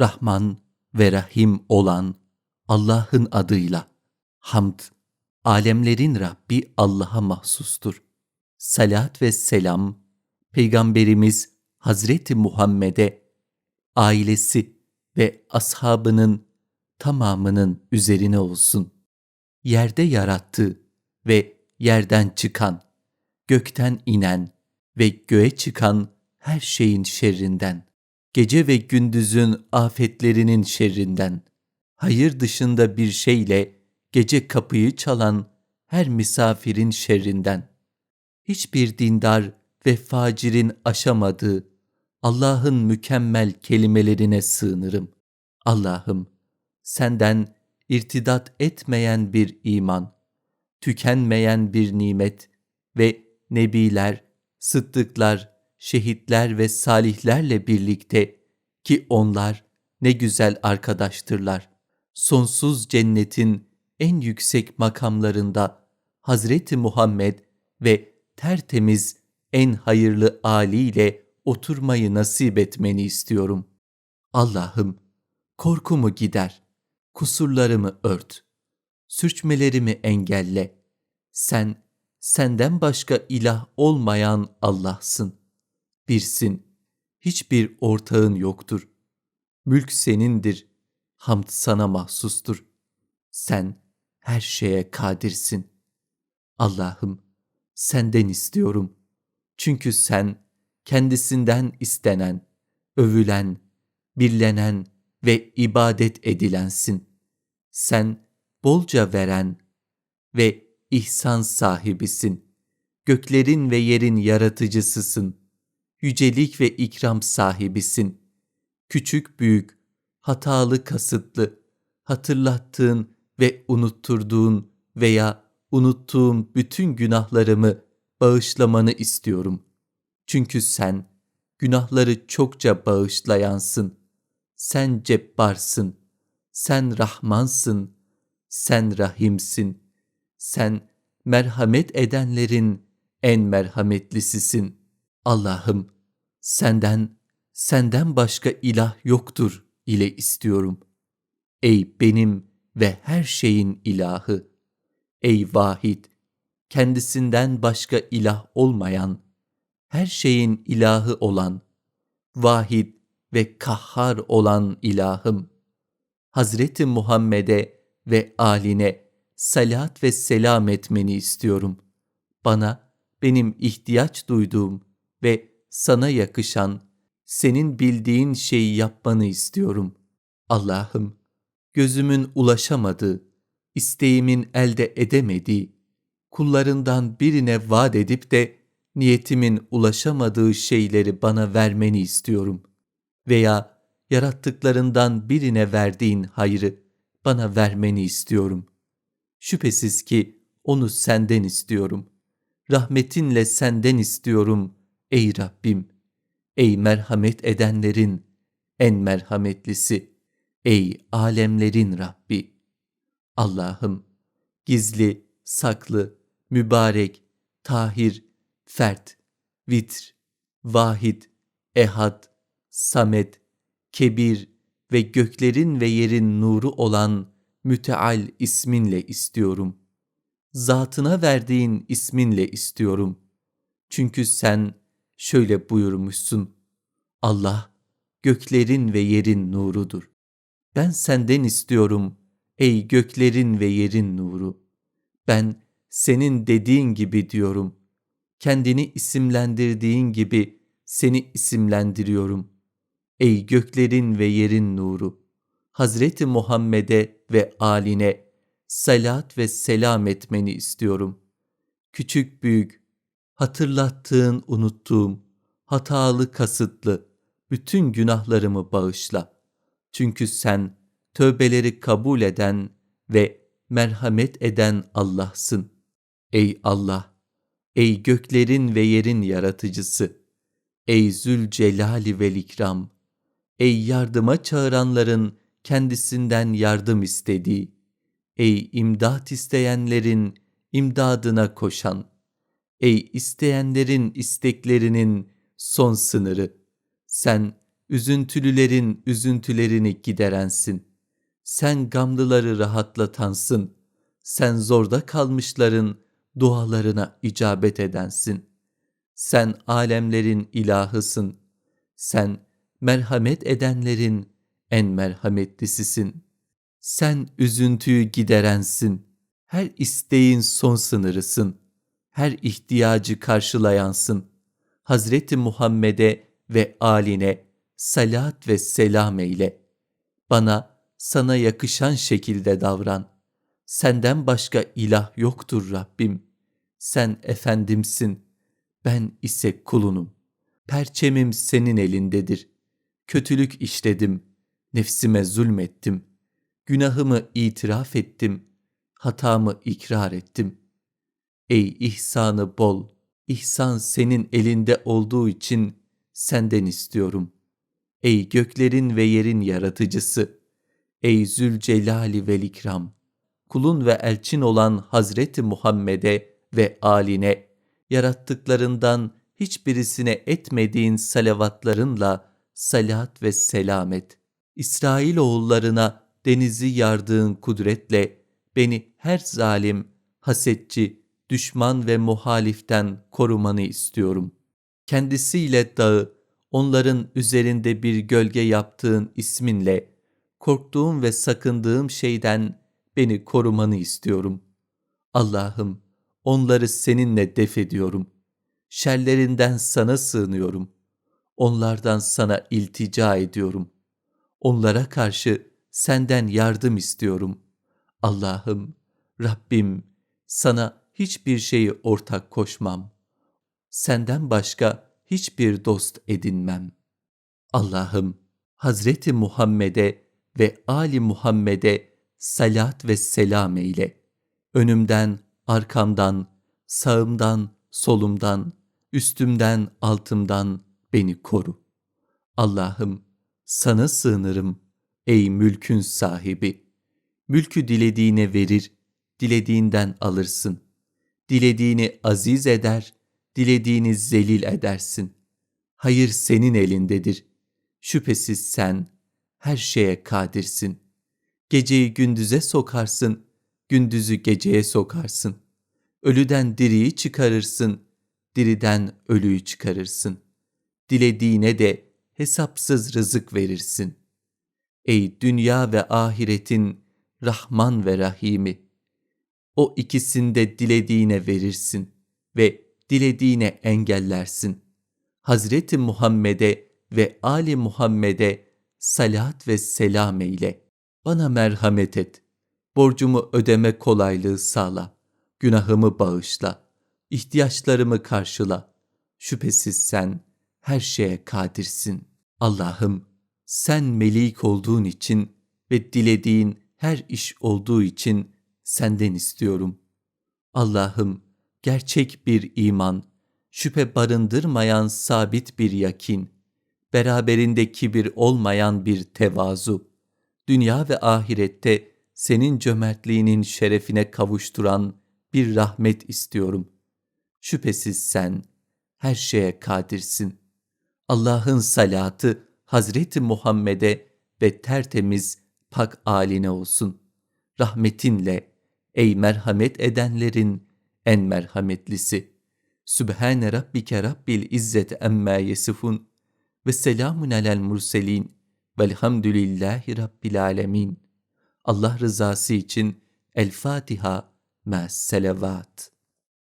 Rahman ve Rahim olan Allah'ın adıyla. Hamd, alemlerin Rabbi Allah'a mahsustur. Salat ve selam, Peygamberimiz Hazreti Muhammed'e, ailesi ve ashabının tamamının üzerine olsun. Yerde yarattı ve yerden çıkan, gökten inen ve göğe çıkan her şeyin şerrinden, gece ve gündüzün afetlerinin şerrinden, hayır dışında bir şeyle gece kapıyı çalan her misafirin şerrinden, hiçbir dindar ve facirin aşamadığı Allah'ın mükemmel kelimelerine sığınırım. Allah'ım, senden irtidat etmeyen bir iman, tükenmeyen bir nimet ve nebiler, sıddıklar, şehitler ve salihlerle birlikte ki onlar ne güzel arkadaştırlar. Sonsuz cennetin en yüksek makamlarında Hazreti Muhammed ve tertemiz en hayırlı aliyle oturmayı nasip etmeni istiyorum. Allah'ım korkumu gider, kusurlarımı ört, sürçmelerimi engelle. Sen, senden başka ilah olmayan Allah'sın. Birsin, hiçbir ortağın yoktur. Mülk senindir, hamd sana mahsustur. Sen her şeye kadirsin. Allah'ım, senden istiyorum. Çünkü sen kendisinden istenen, övülen, birlenen ve ibadet edilensin. Sen bolca veren ve ihsan sahibisin. Göklerin ve yerin yaratıcısısın. Yücelik ve ikram sahibisin. Küçük büyük, hatalı kasıtlı, hatırlattığın ve unutturduğun veya unuttuğum bütün günahlarımı bağışlamanı istiyorum. Çünkü sen günahları çokça bağışlayansın. Sen cebbarsın. Sen rahmansın. Sen rahimsin. Sen merhamet edenlerin en merhametlisisin. Allah'ım senden, senden başka ilah yoktur ile istiyorum. Ey benim ve her şeyin ilahı. Ey vahid, kendisinden başka ilah olmayan, her şeyin ilahı olan, vahid ve kahhar olan ilahım. Hazreti Muhammed'e ve aline salat ve selam etmeni istiyorum. Bana, benim ihtiyaç duyduğum ve sana yakışan, senin bildiğin şeyi yapmanı istiyorum. Allah'ım, gözümün ulaşamadığı, isteğimin elde edemediği, kullarından birine vaat edip de niyetimin ulaşamadığı şeyleri bana vermeni istiyorum. Veya yarattıklarından birine verdiğin hayrı bana vermeni istiyorum. Şüphesiz ki onu senden istiyorum. Rahmetinle senden istiyorum ey Rabbim. Ey merhamet edenlerin en merhametlisi. Ey alemlerin Rabbi. Allah'ım gizli, saklı, mübarek, tahir, fert, vitr, vahid, ehad, samet, kebir ve göklerin ve yerin nuru olan müteal isminle istiyorum. Zatına verdiğin isminle istiyorum. Çünkü sen şöyle buyurmuşsun. Allah göklerin ve yerin nurudur. Ben senden istiyorum ey göklerin ve yerin nuru. Ben senin dediğin gibi diyorum. Kendini isimlendirdiğin gibi seni isimlendiriyorum. Ey göklerin ve yerin nuru. Hazreti Muhammed'e ve aline salat ve selam etmeni istiyorum. Küçük büyük, hatırlattığın unuttuğum, hatalı kasıtlı, bütün günahlarımı bağışla. Çünkü sen tövbeleri kabul eden ve merhamet eden Allah'sın. Ey Allah! Ey göklerin ve yerin yaratıcısı! Ey Zülcelali vel İkram! Ey yardıma çağıranların kendisinden yardım istediği! Ey imdat isteyenlerin imdadına koşan! Ey isteyenlerin isteklerinin son sınırı! Sen üzüntülülerin üzüntülerini giderensin. Sen gamlıları rahatlatansın. Sen zorda kalmışların dualarına icabet edensin. Sen alemlerin ilahısın. Sen merhamet edenlerin en merhametlisisin. Sen üzüntüyü giderensin. Her isteğin son sınırısın. Her ihtiyacı karşılayansın. Hazreti Muhammed'e ve aline salat ve selam eyle. Bana sana yakışan şekilde davran. Senden başka ilah yoktur Rabbim. Sen efendimsin. Ben ise kulunum. Perçemim senin elindedir. Kötülük işledim. Nefsime zulmettim. Günahımı itiraf ettim. Hatamı ikrar ettim. Ey ihsanı bol, ihsan senin elinde olduğu için senden istiyorum. Ey göklerin ve yerin yaratıcısı, ey Zülcelali vel İkram, kulun ve elçin olan Hazreti Muhammed'e ve aline, yarattıklarından hiçbirisine etmediğin salavatlarınla salat ve selamet. İsrail oğullarına denizi yardığın kudretle beni her zalim, hasetçi, düşman ve muhaliften korumanı istiyorum. Kendisiyle dağı, onların üzerinde bir gölge yaptığın isminle, korktuğum ve sakındığım şeyden beni korumanı istiyorum. Allah'ım, onları seninle def ediyorum. Şerlerinden sana sığınıyorum. Onlardan sana iltica ediyorum. Onlara karşı senden yardım istiyorum. Allah'ım, Rabbim, sana hiçbir şeyi ortak koşmam. Senden başka hiçbir dost edinmem. Allah'ım, Hazreti Muhammed'e ve Ali Muhammed'e salat ve selam eyle. Önümden, arkamdan, sağımdan, solumdan, üstümden, altımdan beni koru. Allah'ım, sana sığınırım ey mülkün sahibi. Mülkü dilediğine verir, dilediğinden alırsın. Dilediğini aziz eder, dilediğini zelil edersin. Hayır senin elindedir. Şüphesiz sen her şeye kadirsin. Geceyi gündüze sokarsın, gündüzü geceye sokarsın. Ölüden diriyi çıkarırsın, diriden ölüyü çıkarırsın. Dilediğine de hesapsız rızık verirsin. Ey dünya ve ahiretin Rahman ve Rahimi! O ikisinde dilediğine verirsin ve dilediğine engellersin. Hazreti Muhammed'e ve Ali Muhammed'e salat ve selam eyle. Bana merhamet et. Borcumu ödeme kolaylığı sağla. Günahımı bağışla. ihtiyaçlarımı karşıla. Şüphesiz sen her şeye kadirsin. Allah'ım sen melik olduğun için ve dilediğin her iş olduğu için senden istiyorum. Allah'ım gerçek bir iman, şüphe barındırmayan sabit bir yakin, beraberinde kibir olmayan bir tevazu, dünya ve ahirette senin cömertliğinin şerefine kavuşturan bir rahmet istiyorum. Şüphesiz sen her şeye kadirsin. Allah'ın salatı Hazreti Muhammed'e ve tertemiz pak aline olsun. Rahmetinle ey merhamet edenlerin en merhametlisi. Sübhane Rabbike Rabbil İzzet emmâ yesifun ve selamun alel murselin velhamdülillahi Rabbil alemin. Allah rızası için El Fatiha ma selavat.